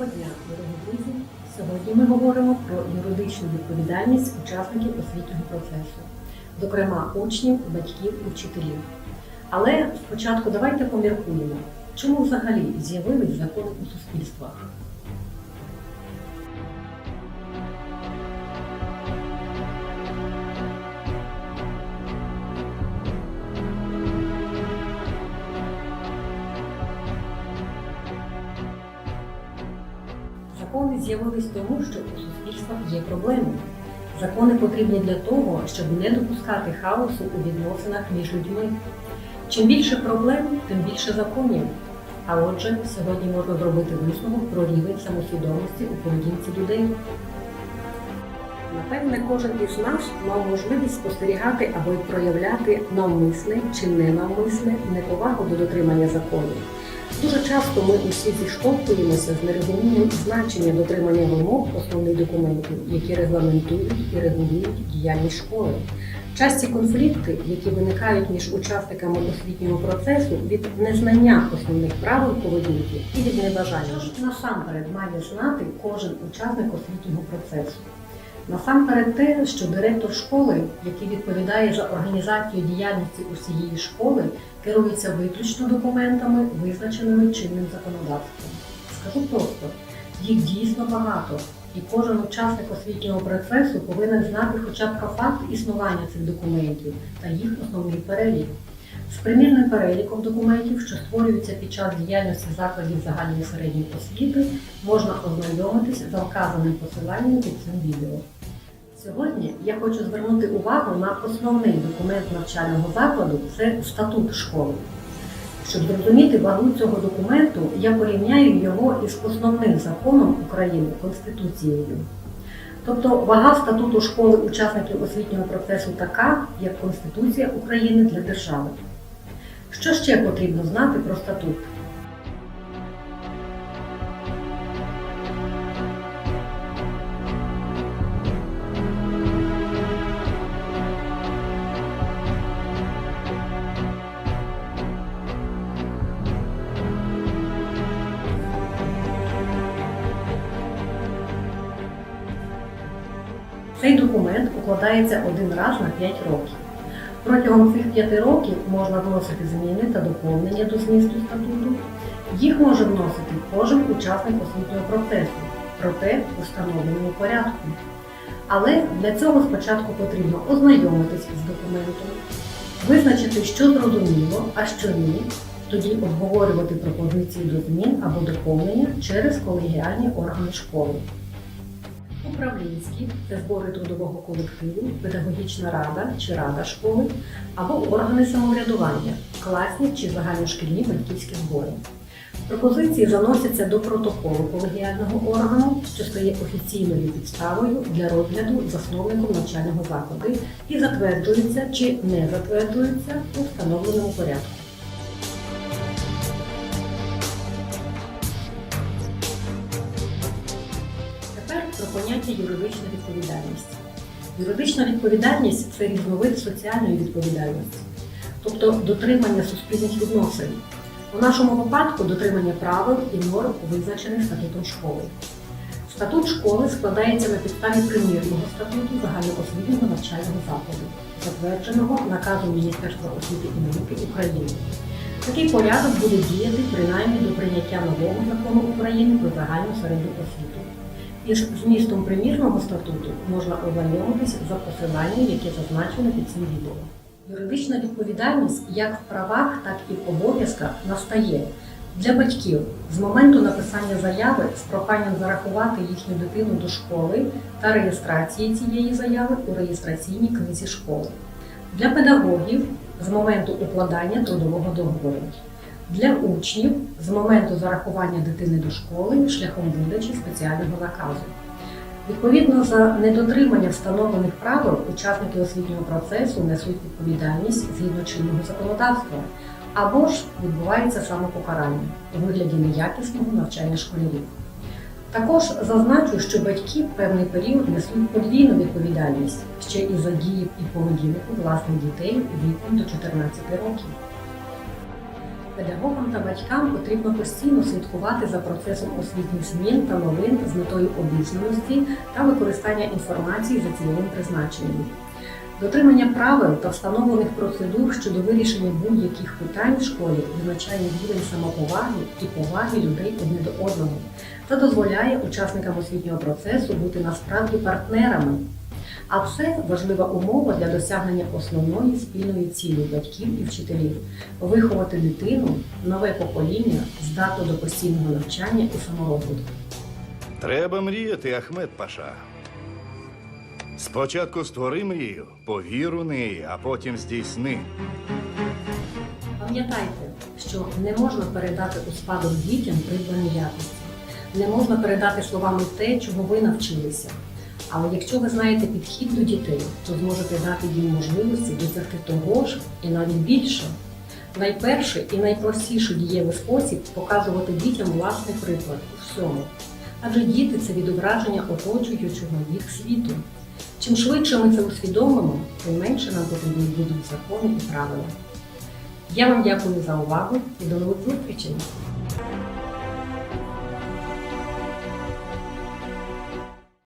Доброго дня, дорогі друзі! Сьогодні ми говоримо про юридичну відповідальність учасників освітнього процесу, зокрема учнів, батьків і вчителів. Але спочатку давайте поміркуємо, чому взагалі з'явились закони у суспільствах. Закони з'явились тому, що у суспільствах є проблеми. Закони потрібні для того, щоб не допускати хаосу у відносинах між людьми. Чим більше проблем, тим більше законів. А отже, сьогодні можна зробити висновок про рівень самосвідомості у поведінці людей. Напевне, кожен із нас мав можливість спостерігати або й проявляти навмисне чи ненавмисне неповагу до дотримання законів. Дуже часто ми усі зіштовхуємося з нерозумінням значення дотримання вимог основних документів, які регламентують і регулюють діяльність школи. Часті конфлікти, які виникають між учасниками освітнього процесу від незнання основних правил поведінки і від небажання. Що ж насамперед має знати кожен учасник освітнього процесу. Насамперед те, що директор школи, який відповідає за організацію діяльності усієї школи, керується виключно документами, визначеними чинним законодавством. Скажу просто, їх дійсно багато, і кожен учасник освітнього процесу повинен знати хоча б про факт існування цих документів та їх основний перелік. З примірним переліком документів, що створюються під час діяльності закладів загальної середньої освіти, можна ознайомитись за вказаним посиланням під цим відео. Сьогодні я хочу звернути увагу на основний документ навчального закладу це статут школи. Щоб зрозуміти вагу цього документу, я порівняю його із основним законом України Конституцією. Тобто вага статуту школи учасників освітнього процесу така, як Конституція України для держави. Що ще потрібно знати про статут? Цей документ укладається один раз на 5 років. Протягом цих 5 років можна вносити зміни та доповнення до змісту статуту. Їх може вносити кожен учасник освітнього процесу, проте у встановленому порядку. Але для цього спочатку потрібно ознайомитись з документом, визначити, що зрозуміло, а що ні, тоді обговорювати пропозиції до змін або доповнення через колегіальні органи школи. Управлінські це збори трудового колективу, педагогічна рада чи рада школи або органи самоврядування, класні чи загальношкільні батьківські збори. Пропозиції заносяться до протоколу колегіального органу, що стає офіційною підставою для розгляду засновником навчального закладу і затверджуються чи не затверджуються у встановленому порядку. Поняття юридична відповідальність. Юридична відповідальність це різновид соціальної відповідальності, тобто дотримання суспільних відносин. У нашому випадку дотримання правил і норм, визначених статутом школи. Статут школи складається на підставі примірного статуту загальноосвітнього навчального закладу, затвердженого наказом Міністерства освіти і науки України. Такий порядок буде діяти принаймні до прийняття нового закону України про загальну середню освіту. Із змістом примірного статуту можна ознайомитись за посиланням, яке зазначено під цим відео. Юридична відповідальність як в правах, так і в обов'язках настає. Для батьків з моменту написання заяви з проханням зарахувати їхню дитину до школи та реєстрації цієї заяви у реєстраційній книзі школи, для педагогів з моменту укладання трудового договору, для учнів з моменту зарахування дитини до школи шляхом видачі спеціального наказу. Відповідно за недотримання встановлених правил учасники освітнього процесу несуть відповідальність згідно чинного законодавства, або ж відбувається самопокарання у вигляді неякісного навчання школярів. Також зазначу, що батьки в певний період несуть подвійну відповідальність ще і за дії і поведінку власних дітей віком до 14 років. Педагогам та батькам потрібно постійно слідкувати за процесом освітніх змін та новин з метою обізнаності та використання інформації за цільовим призначенням. Дотримання правил та встановлених процедур щодо вирішення будь-яких питань в школі визначає рівень самоповаги і поваги людей одне до одного та дозволяє учасникам освітнього процесу бути насправді партнерами. А це важлива умова для досягнення основної спільної цілі батьків і вчителів виховати дитину, нове покоління, здатне до постійного навчання і саморозвитку. Треба мріяти, Ахмед Паша. Спочатку створи мрію, повір у неї, а потім здійсни. Пам'ятайте, що не можна передати у спадок дітям придбані якості, не можна передати словами те, чого ви навчилися. Але якщо ви знаєте підхід до дітей, то зможете дати їм можливості досягти того ж і навіть більше. Найперший і найпростіший дієвий спосіб показувати дітям власний приклад у всьому. Адже діти це відображення оточуючого їх світу. Чим швидше ми це усвідомимо, тим менше нам потрібні будуть закони і правила. Я вам дякую за увагу і до нових зустрічей!